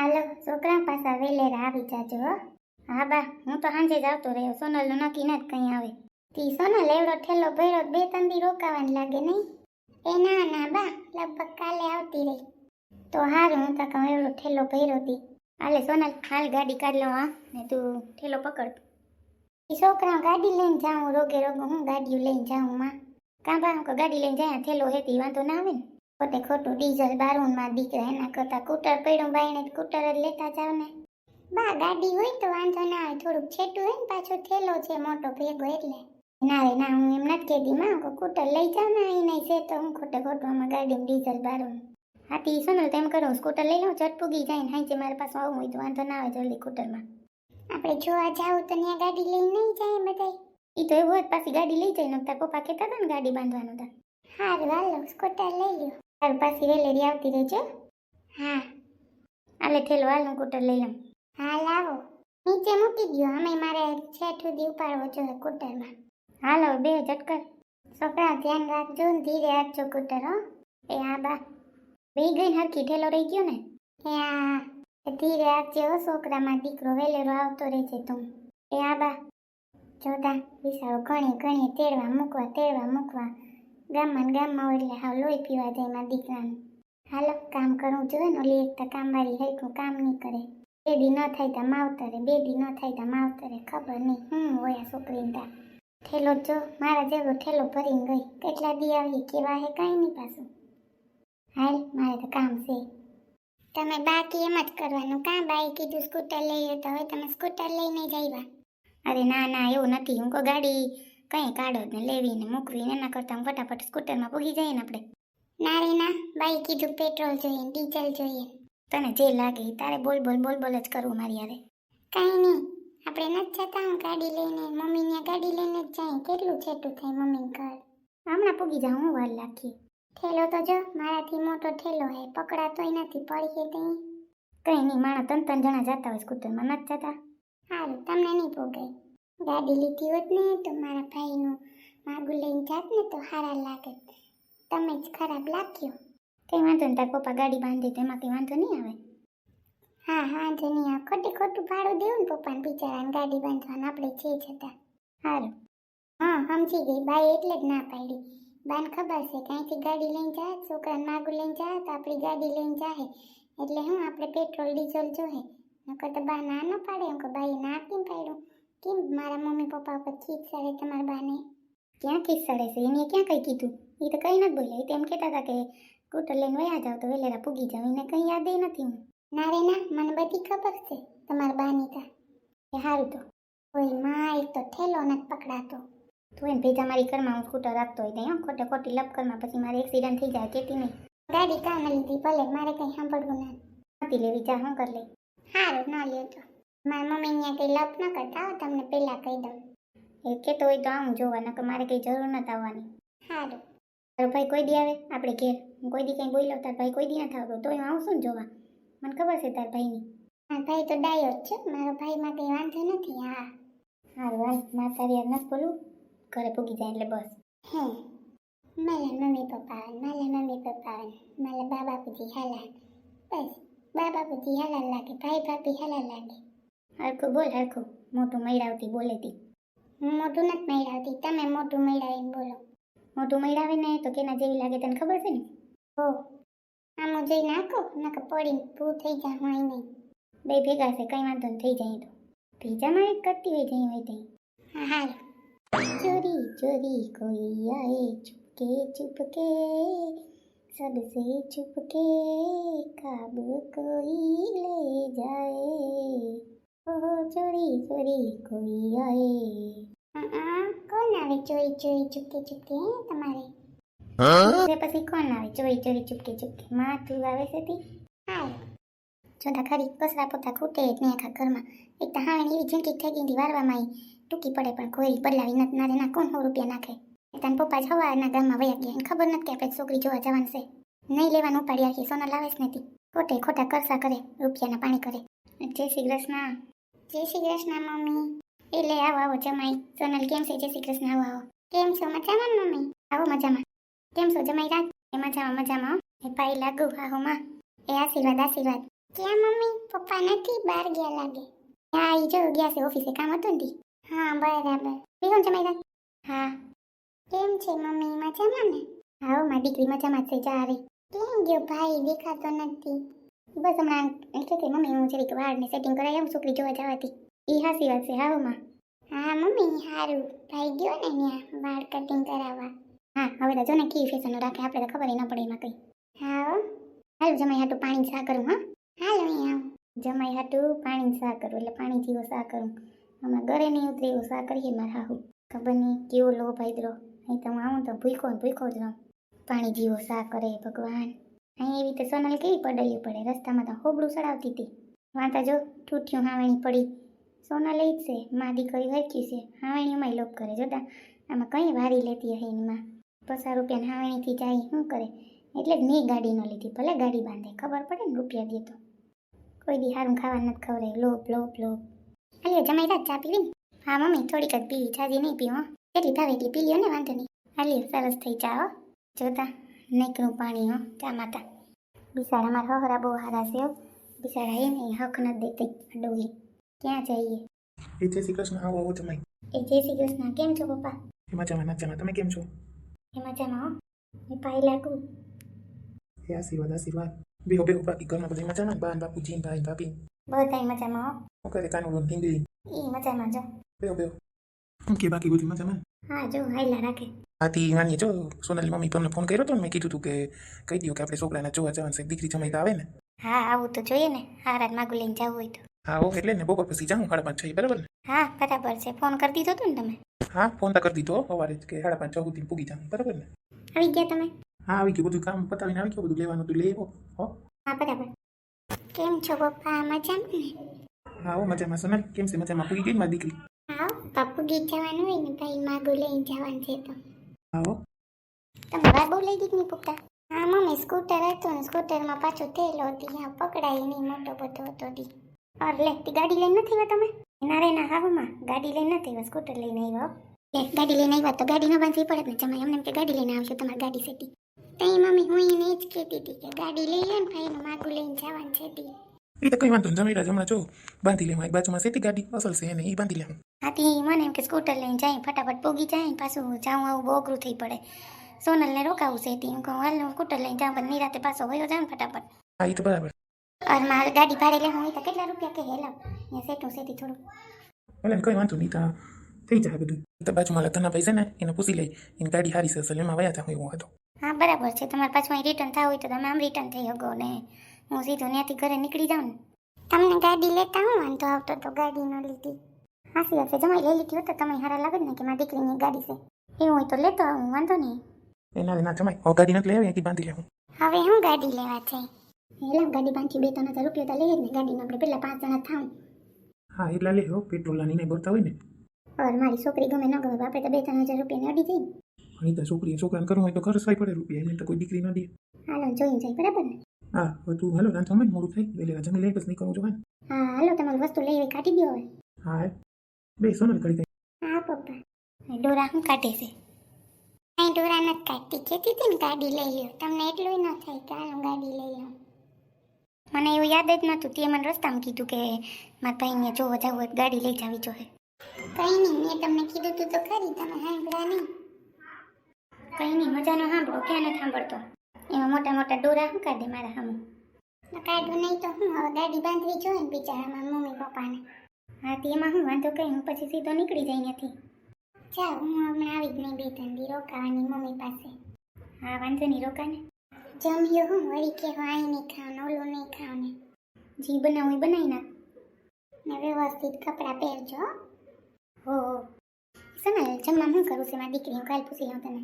હાલો છોકરા પાછા વેલેરા આવી જાજો, હો. હા, બા, હું તો સાંજે જ આવતો રહ્યો, સોનલનું નક્કી નથી કંઈ આવે. તી સોનલ એવડો ઠેલો ભર્યો બે ત્રણ દી રોકાવાનું લાગે નહીં? એ ના ના, બા, લગભગ કાલે આવતી રહી. તો હારું, હું તો કહું એવડો ઠેલો ભર્યો તી હાલે, સોનલ, હાલ ગાડી કાઢ લો, હા, ને તું ઠેલો પકડ. એ છોકરા ગાડી લઈને જાઉં, રોગે રોગો હું ગાડીઓ લઈને જાઉં, માં. કાં બા ગાડી લઈને જાય થેલો હેતી, વાંધો ના આવે ને? પોતે ખોટું ડીઝલ બારૂણમાં દીકરા એના કરતાં કૂટર પડ્યું બાઈને કૂટર જ લેતા જાવ ને. બા ગાડી હોય તો વાંધો ના આવે થોડુંક છેટું હોય ને પાછો થેલો છે મોટો ભેગો એટલે. ના રે ના હું એમ નથી કહેતી માં કો કૂટર લઈ જાવ ને અહીં નહીં છે તો હું ખોટે ખોટું આમાં ગાડીમાં ડીઝલ બારું. હાથી સોનલ તેમ કરો સ્કૂટર લઈ લઉં ચટ પૂગી જાય ને હાંચે મારે પાસે આવું હોય તો વાંધો ના આવે જલ્દી કૂટરમાં. આપણે જોવા જાવ તો ત્યાં ગાડી લઈને નહીં જાય બધાય. એ તો એવું જ પાછી ગાડી લઈ જાય ને તાર પપ્પા કહેતા હતા ને ગાડી બાંધવાનું હતા હારું હાલો સ્કૂટર લઈ લ્યો. હારું પાછી વેલેરી આવતી રહેજો. હા. આલે થેલો હાલ હું કૂટર લઈ લઉં હા લાવો નીચે મૂકી દો અમે મારે છેઠ સુધી ઉપાડવો જોઈએ કૂટરમાં હાલો બે ઝટકર છોકરા ધ્યાન રાખજો ને ધીરે રાખજો કૂટર હો. એ હા બા. બે ગઈ હરખી ઠેલો રહી ગયો ને? એ હા ધીરે રાખજે હો છોકરામાં દીકરો વેલેરો આવતો રહેશે તું. એ હા બા. જોતા બિસારો ઘણી ઘણી તેડવા મૂકવા તેડવા મૂકવા. ગામમાં ગામમાં એટલે હાવ લોહી પીવા જાય મારા દીકરાને. હાલ, કામ કરવું જોઈએ ને, ઓલી એક તો કામવાળી હૈકું કામ નહીં કરે. બે દી ન થાય તો માવતરે બે દી ન થાય તો માવતરે, ખબર નહીં હું હોય આ છોકરીને તા ઠેલો જો મારા જેવો ઠેલો ભરીને ગઈ. કેટલા દી આવી, કેવા હે કાંઈ નહીં પાછું. હાલ, મારે તો કામ છે. તમે બાકી એમ જ કરવાનું. કાં બાઈ કીધું સ્કૂટર લઈએ તો હવે તમે સ્કૂટર લઈને જ અરે ના ના, એવું નથી. હું કો ગાડી કંઈ કાઢો ને લેવીને મૂકવીને એના કરતાં ફટાફટ સ્કૂટરમાં પૂગી જઈએ ને આપણે. ના રે ના બાઈ કીધું પેટ્રોલ જોઈએ ડીઝલ જોઈએ. તને જે લાગે તારે બોલ બોલ બોલ બોલ જ કરવું મારી યારે કાંઈ નહીં આપણે નથી જતા હું ગાડી લઈને મમ્મીને ગાડી લઈને જ જાય. કેટલું છેટું થાય મમ્મીને ઘર. હમણાં પૂગી જાઉં હું વાર લાખી ઠેલો તો જો મારાથી મોટો ઠેલો હે પકડાતોય નથી પડી ત્યાં કંઈ નહીં માણા ત્રણ ત્રણ જણા જતા હોય સ્કૂટરમાં નથી જતા. સારું તમને નહીં પોગાય ગાડી લીધી હોત ને તો મારા ભાઈનું માગું લઈને જાત ને તો સારા લાગે. તમે જ ખરાબ લાગ્યો. કંઈ વાંધો નહીં તારા પપ્પા ગાડી બાંધી તેમાં કંઈ વાંધો નહીં આવે. હા હા જો નહીં આવે ખોટી ખોટું ભાડું દેવું ને પપ્પાને બિચારાને ગાડી બાંધવાના આપણે છે છતાં સારું. હા સમજી ગઈ બાઈ એટલે જ ના પાડી. બાને ખબર છે કે ગાડી લઈને જાય છોકરાને માગું લઈને જાય તો આપણી ગાડી લઈને જાય એટલે હું આપણે પેટ્રોલ ડીઝલ જોઈએ નકર તો બા ના ન પાડે એમ કે બાઈ ના કેમ પાડ્યું. કેમ મારા મમ્મી પપ્પા ઉપર ખીચ સડે તમારા બાને? ક્યાં ખીચ સડે છે? એને ક્યાં કંઈ કીધું? એ તો કંઈ નથી બોલ્યા. એ તો એમ કહેતા હતા કે સ્કૂટર લઈને વયા જાવ તો વેલેરા પૂગી જાવ. એને કંઈ યાદ નથી હું ના રે, ના. મને બધી ખબર છે તમારા બાની તા. એ સારું તો. કોઈ માં તો ઠેલો નથી પકડાતો. તું એને ભેજા મારી ઘરમાં હું સ્કૂટર રાખતો હોય ત્યાં ખોટે ખોટી લપકરમાં પછી મારે એક્સિડન્ટ થઈ જાય કેતી નહીં? ગાડી કામ લીધી ભલે, મારે કંઈ સાંભળવું ના. નથી લેવી, જા, હું કરી લઈ. સારું ના લ્યો તો. મારા મમ્મી અહીંયા કંઈ લપ ન કરતા આવો તમને પહેલાં કહી દઉં. એ કહેતો હોય તો આવું જોવા નકર મારે કંઈ જરૂર નથી આવવાની. સારું તારો ભાઈ કોઈ દી આવે? આપણે ઘેર. હું કોઈ દી કંઈ બોલ્યો તાર ભાઈ કોઈ દી નથી આવતો. તો હું આવું શું જોવા? મને ખબર છે તાર ભાઈની. હા ભાઈ તો ડાયો જ છે. મારો ભાઈમાં કંઈ વાંધો નથી હા. સારું હાલ. મારે તારી યાદ નથી બોલું ઘરે પૂગી જાય એટલે બસ. હે. મારા મમ્મી પપ્પા મારા મમ્મી પપ્પા મારા બા બાપુજી હાલા બસ. બા બાપુજી હાલા લાગે ભાઈ ભાભી હાલા લાગે. હરખું બોલ હરખું. મોટું મૈરાવતી બોલેતી હું મોટું નથી મૈરાવતી તમે મોટું મૈરાવીને બોલો. મોટું મૈરાવે ને તો કેના જેવી લાગે તને ખબર છે ને? હો. આમ હું જઈ નાખો નાખ પડી ભૂ થઈ જા હું અહીં નહીં. બે ભેગા છે કંઈ વાંધો થઈ જાય તો. ભીજામાં એક કરતી હોય જઈ હોય તઈ હા હાલ. ચોરી ચોરી કોઈ આએ ચુપકે ચુપકે सबसे छुपके काबू કોઈ લે જાય. ચોરી ચોરી કોઈ આए કોણ આવે ચોરી ચોરી ચૂપકે ચૂપકે હે? તમારે હવે પછી કોણ આવે ચોરી ચોરી ચૂપકે ચુપકે માથું આવે છે તી હાલ જોતા ખરી કસરા પોતા ખૂટે જ આખા ઘરમાં એક તો હાવણી એવી ઝીંકી થઈ ગઈ વારવામાં આવી ટૂંકી પડે પણ કોઈ બદલાવી નથી ના ના કોણ સો રૂપિયા નાખે તાન પપ્પા જવાના ગામમાં વયા ગયા ખબર નથી કે આપણે છોકરી જોવા જવાનું છે નહીં લેવાનું ઉપાડી આખી સોના લાવે જ નથી ખોટે ખોટા કરસા કરે રૂપિયાના પાણી કરે જય શ્રી કૃષ્ણ જય શ્રી કૃષ્ણ, મમ્મી. એટલે આવો આવો, જમાઈ. સોનલ, કેમ છે? જય શ્રી કૃષ્ણ, આવો આવો. કેમ છો? મજામાં મમ્મી? આવો, મજામાં. કેમ છો, જમાઈ? રાત એ મજામાં મજામાં. એ પાઈ લાગુ આહો માં. એ આશીર્વાદ આશીર્વાદ. ક્યાં, મમ્મી? પપ્પા નથી? બહાર ગયા લાગે. હા એ જો, ગયા છે ઓફિસે. કામ હતું ને હા, બરાબર. બીજું જમાઈ હા. કેમ છે, મમ્મી? મજામાં ને? આવો મારી દીકરી મજામાં છે, જા આવે કેમ ગયો ભાઈ? દેખાતો નથી. બસ હમણાં એટલે કે મમ્મી હું જરીક વાળને સેટિંગ કરાવી આવું છોકરી જોવા જવાથી. એ હાસી વાત છે હા માં હા મમ્મી સારું ભાઈ ગયો ને ત્યાં વાળ કટિંગ કરાવવા. હા હવે તો જો ને કેવી ફેશન રાખે આપણે તો ખબર ન પડે એમાં કઈ. હા. હાલો જમાઈ હાટું પાણી સા કરું હા? હાલો અહીં આવું. જમાઈ હાટું પાણી સા કરું એટલે પાણી જેવો સા કરું. હમણાં ઘરે નહીં ઉતરે એવું સા કરીએ મારા હાહુ. ખબર નહીં કેવો લો ભાઈ દ્રો અહીં તો હું આવું તો ભૂખો ભૂખો જ રહું. પાણી જેવો સા કરે ભગવાન. અહીં એવી રીતે સોનલ કેવી પડાયું પડે? રસ્તામાં તો હોબળું સડાવતી હતી. વાંતા જો, ઠૂઠિયું હાવણી પડી. સોનલ એ જ છે, મા દીકરી હરકી છે. હાવણીમાં લોપ કરે જોતા આમાં કંઈ વારી લેતી હે એમાં પચાસ રૂપિયાની હાવણીથી જાય, શું કરે? એટલે જ મેં ગાડી ન લીધી. ભલે ગાડી બાંધે, ખબર પડે ને રૂપિયા દે તો. કોઈ દી સારું ખાવા નથી ખવડે. લોપ લોપ લોપ હાલ્યો, જમાઈ રાત ચા પીવી હા, મમ્મી, થોડીક જ પીવી. છાજી નહીં પીવો એટલી ભાવે એટલી પી લ્યો ને, વાંધો નહીં. હાલ્યો, સરસ થઈ હો. જોતા નેકનું પાણી હો. ચા માતા. બિસાડા મારા હહરા બહુ હારા છે બિસાડા એ નહીં હક નથી દેતી ડોહી. ક્યાં જઈએ? એ જય શ્રી કૃષ્ણ. આવો આવો જમાઈ. એ જય શ્રી કૃષ્ણ. કેમ છો પપ્પા? એ મજામાં મજામાં. તમે કેમ છો? એ મજામાં હો. એ પાઈ લાગુ એ આશીર્વાદ આશીર્વાદ. બેહો બેહો બાકી ઘરમાં બધી મજામાં? ને? બા બાપુજી ભાઈ ભાભી. બધાય મજામાં હો. કરે? કાનું હિન્દી એ મજામાં જો બેહો બેહો. શું કે બાકી બધું મજામાં હા જો હાઈલા રાખે આથી માનીએ જો સોનાલી મમ્મી તમને ફોન કર્યો હતો ને મેં કીધું તું કે કહી દઉં કે આપણે છોકરાને જોવા જવાનું છે દીકરી જમાઈ તો આવે ને હા આવું તો જોઈએ ને હારા માગું લઈને જવું હોય તો હા હો એટલે ને બપોર પછી જાઉં સાડા પાંચ છ બરાબર ને હા બરાબર છે ફોન કરી દીધો હતો ને તમે હા ફોન તો કરી દીધો હો સવારે કે સાડા પાંચ છ સુધી પૂગી જાઉં બરાબર ને આવી ગયા તમે હા આવી ગયું બધું કામ પતાવીને આવી ગયું બધું લેવાનું તું લેવો આવો હો હા બરાબર કેમ છો પપ્પા મજામાં ને હા હો મજામાં સોનાલી કેમ છે મજામાં પૂગી ગઈ મારી દીકરી હા પપ્પુ ગીત જવાનું હોય ને ભાઈ માગું લઈને જવાનું છે તો. આવો તમે બાબુ લઈ ગઈ નહીં પૂછતા હા મમ્મી સ્કૂટર હતું ને સ્કૂટરમાં પાછો થયેલો હતી હા પકડાય નહીં મોટો બધો હતો દી. અરે લે તી ગાડી લઈને નથી આવ્યા તમે? ના રે ના હાવમાં ગાડી લઈને નથી આવ્યા સ્કૂટર લઈને આવ્યા લે ગાડી લઈને આવ્યા તો ગાડી ન બાંધવી પડે ને જમાય એમને કે ગાડી લઈને આવશો તમારી ગાડી સેટી. તઈ મમ્મી હું એને જ કહેતી હતી કે ગાડી લઈ લે ને ભાઈનું માગું લઈને જવાનું છે તી એ તો કઈ વાંધો નહીં જમીરા હમણાં જો બાંધી લેવું એક બાજુમાં સેતી ગાડી અસલ છે એને એ બાંધી લેવું આથી મને એમ કે સ્કૂટર લઈને જાય ફટાફટ પોગી જાય પાછું જાઉં આવું બહુ અઘરું થઈ પડે સોનલને રોકાવું છે તી કહું હાલ હું સ્કૂટર લઈને જાઉં પણ નિરાતે પાછો વયો જાઉં ફટાફટ હા એ તો બરાબર અરે મારે ગાડી ભાડે લેવા હોય તો કેટલા રૂપિયા કે હેલા અહીંયા સેટું સેટી થોડું ભલે કોઈ વાંધો નહીં તો થઈ જાય બધું તો બાજુમાં લતના ભાઈ છે ને એને પૂછી લઈ એની ગાડી હારી છે અસલ એમાં વયા જાઉં એવું હતો હા બરાબર છે તમારે પાછું અહીં રિટર્ન થવું હોય તો તમે આમ રિટર્ન થઈ શકો ને હું સીધું ત્યાંથી ઘરે નીકળી જાઉં ને. તમને ગાડી લેતા હું વાંધો આવતો તો ગાડી ન લીધી. હાસી છે જમાઈ લઈ લીધી હોત તો તમે હારા લાગે ને કે મારી દીકરીની ગાડી છે. એવું હોય તો લેતો આવું વાંધો નહીં. એના વિના જમાય ઓ ગાડી નથી લેવી અહીંથી બાંધી લેવું. હવે હું ગાડી લેવા છે હેલા ગાડી બાંધી બે ત્રણ હજાર રૂપિયા તો લઈએ ને ગાડીમાં આપણે પેલા પાંચ જણા થાવ હા એટલા લે હો પેટ્રોલની નહીં ભરતા હોય ને. ઓર મારી છોકરી ગમે ન ગમે આપણે તો બે ત્રણ હજાર રૂપિયાની અડી જઈ. અહીં તો છોકરી છોકરાને કરવું હોય તો ખર્ચવાય પડે રૂપિયા એને તો કોઈ દીકરી ન દે. હાલો જોઈને જાય બરાબર ને? હા હવે તું હાલો રાંધો જમે મોડું થઈ. એટલે જમી લઈ બસ નહીં કરવું જોઈએ હા હાલો તમારી વસ્તુ લઈ કાઢી દો હવે. હા બે સોનલ કરી દે હા પપ્પા. ડોરા શું કાઢે છે? અહીં ડોરા નથી કાઢતી. કહેતી હતી ને ગાડી લઈ લ્યો. તમને એટલું ન થાય કે હું ગાડી લઈ લઉં મને એવું યાદ જ નહોતું. તે મને રસ્તામાં કીધું કે મારા ભાઈને જોવા જવું હોય તો ગાડી લઈ જવી જોઈએ કઈ નહીં મેં તમને કીધું તું તો ખરી. તમે સાંભળ્યા નહીં. કઈ નહીં મજાનો સાંભળો. ક્યાં નથી સાંભળતો? એમાં મોટા મોટા ડોરા શું કાઢે મારા સામે કાઢો નહીં તો હું હવે ગાડી બાંધવી જોઈએ ને બિચારામાં મમ્મી પપ્પાને. હા તે એમાં હું વાંધો કઈ હું પછી સીધો નીકળી જાય નથી. ચાલ હું હમણાં આવી જ નહીં બે દી રોકાવાની મમ્મી પાસે. હા વાંધો નહીં રોકાને. જમ્યો હું વળી કે હું આઈ નહીં ખાવ ઓલું નહીં ખાવ ને જી બનાવું એ બનાવી નાખ. ને વ્યવસ્થિત કપડાં પહેરજો હો. સનલ જમવા શું કરું છે? મારી દીકરી હું કાલ પૂછી લઉં તને.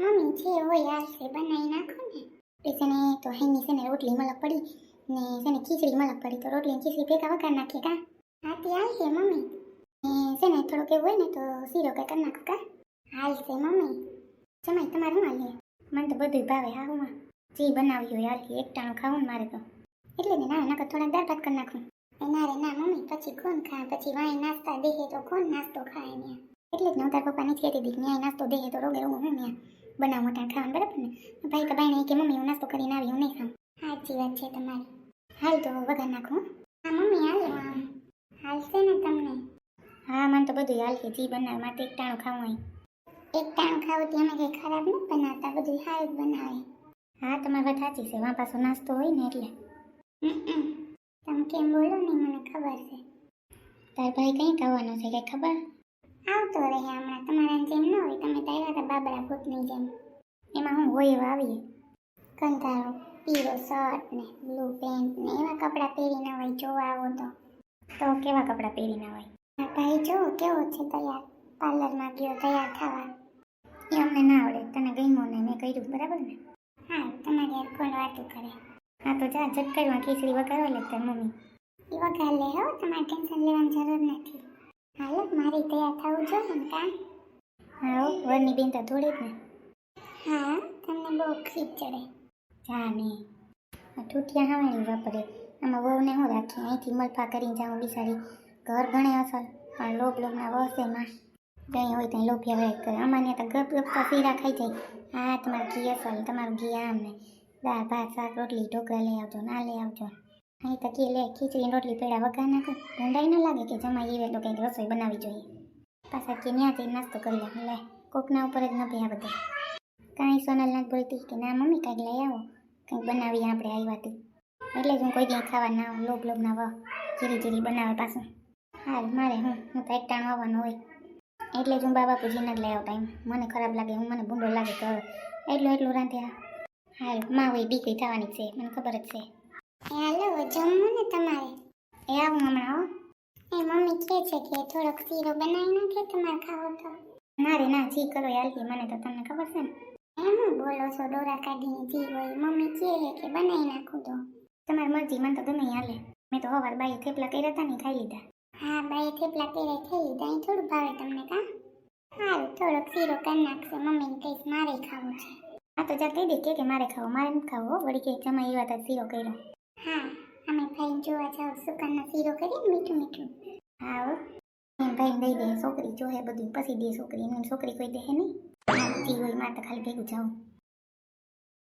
મમ્મી, જે હોય હાલશે બનાવી નાખો ને. એ છે ને, તો હેની છે ને, રોટલી મલક પડી ને છે ને, ખીચડી મલક પડી. તો રોટલી ખીચડી ભેગા વગર નાખીએ, કા? હા, તે હાલશે મમ્મી. ને છે ને, થોડુંક એવું હોય ને, તો શીરો કે કરી નાખો, કા? હાલશે મમ્મી. જમાઈ, તમારે હાલીએ મને તો બધું ભાવે, હા હું જે બનાવ્યું હોય, હાલ એકટાણું ખાવું ને મારે તો. એટલે ને, ના નાખો થોડાક દાળ ભાત કરી નાખું. ના રે, ના, મમ્મી, પછી કોણ ખાય? પછી વાય નાસ્તા દેહે તો કોણ નાસ્તો ખાય ને એટલે જ નવતાર પપ્પા નથી કહેતી હતી ન્યાય નાસ્તો દેહે તો રોગે રોગું હું ત્યાં બનાવ મોટા ખાવાનું, બરાબર ને? ભાઈ તો ભાઈને કે, મમ્મી નાસ્તો કરીને આવી, હું નહીં ખાઉં. સાચી વાત છે તમારી. હાલ તો વગર નાખું, હા. મમ્મી, હાલ. હાલશે ને તમને? હા, મને તો બધું હાલ જી બનાવે માટે એક ટાણું ખાવું હોય. એક ટાણું ખાવું અમે કંઈ ખરાબ નથી બનાવતા બધું સારું જ બનાવે. હા, તમારી વાત સાચી છે, વાં પાછો નાસ્તો હોય ને એટલે. તમે કેમ બોલો ને મને ખબર છે. તાર ભાઈ કંઈ ખાવાનો છે, કંઈ ખબર? આવતો રહે હમણાં. તમારા જેમ ન હોય, તમે તો આવ્યા હતા બાબરા ભૂતની જેમ. એમાં હું હોય એવા આવીએ. કંટાળો પીળો શર્ટ ને બ્લુ પેન્ટ ને એવા કપડાં પહેરીને હોય જોવા આવો તો. તો કેવા કપડાં પહેરીને હોય ભાઈ, જો, કેવો છે તૈયાર? પાર્લરમાં ગયો, તૈયાર થવા. એ અમને ના આવડે, તને ગમ્યો ને મેં કર્યું, બરાબર ને? હા, તમારી યાર કોણ વાતું કરે. હા, તો જા ઝટકારમાં ખીચડી વગાડવા લે તાર મમ્મી. એ વગાડ લે, હો, તમારે ટેન્શન લેવાની જરૂર નથી. હાલો મારી તૈયાર થવું જો ને કાં હા વરની બેન તો થોડી જ ને. હા તમને બહુ ખીચ ચડે. જા ને. આ ઠૂઠિયા હાવાણી વાપરે. આમાં વહુને હું રાખી અહીંથી મલફા કરીને જાઉં બિસારી ઘર ઘણે અસર પણ લોભ લોભના વસે માં કંઈ હોય ત્યાં લોભિયા વળે કરે. અમારે તો ગપ ગપ તો ફીરા ખાઈ જાય. હા તમારું ઘી અસલ તમારું ઘી આમ ને. દાળ ભાત શાક રોટલી ઢોકળા લઈ આવજો ના લઈ આવજો અહીં તો કે લે, ખીચડી રોટલી પેડા વઘાર નાખો. ઊંડાઈ ન લાગે કે જમા એવે તો કંઈક રસોઈ બનાવવી જોઈએ. પાછા કે ત્યાંથી નાસ્તો કરી લે. લે, કોકના ઉપર જ નથી આ બધા. કાંઈ સોનલ નથી બોલતી કે, ના, મમ્મી, કાંઈક લઈ આવો. કંઈક બનાવીએ આપણે આવ્યાથી એટલે જ હું કોઈ દિવસ ખાવા ના આવું. લોભ લોભ ના વાહ જીરી જીરી બનાવે પાછું. હાલ, મારે હું હું તો એકટાણું આવવાનું હોય. એટલે જ હું બાબા પૂજીને જ લઈ આવતા એમ. મને ખરાબ લાગે, હું, મને ભૂંડો લાગે તો એટલું એટલું રાંધ્યા. હાલ, માં હોય, દીકરી થવાની છે. મને ખબર જ છે. હાલો જમવું ને તમારે. એ આવું હમણાં, હો. એ મમ્મી કહે છે કે થોડોક શીરો બનાવી નાખે તમારે ખાવો તો. ના રે, ના, જી કરો યાલથી મને તો તમને ખબર છે ને. એમ બોલો છો ડોરા કાઢીને જી હોય. મમ્મી કહે છે કે બનાવી નાખું તો. તમારી મરજી, મને તો ગમે હાલે. મેં તો હવાર બાઈ થેપલા કર્યા હતા ને ખાઈ લીધા. હા બાઈ થેપલા કર્યા ખાઈ લીધા. અહીં થોડું ભાવે તમને, કા? સારું થોડોક શીરો કરી નાખશે. મમ્મીને કહીશ મારે ખાવું છે. હા, તો જા કહી દે, કે મારે ખાવો? મારે ખાવો, હો. વળી કે જમા એવા હતા શીરો કર્યો. હા, અમે ભાઈ જોવા જાવ, સુકાનનો શીરો કરીએ મીઠું મીઠું. હા, હો. એમ ભાઈ દઈ દે છોકરી જોહે બધું, પછી દે છોકરી એમ છોકરી કોઈ દે નહીં. હા, જી હોય ખાલી ભેગું જાઉં.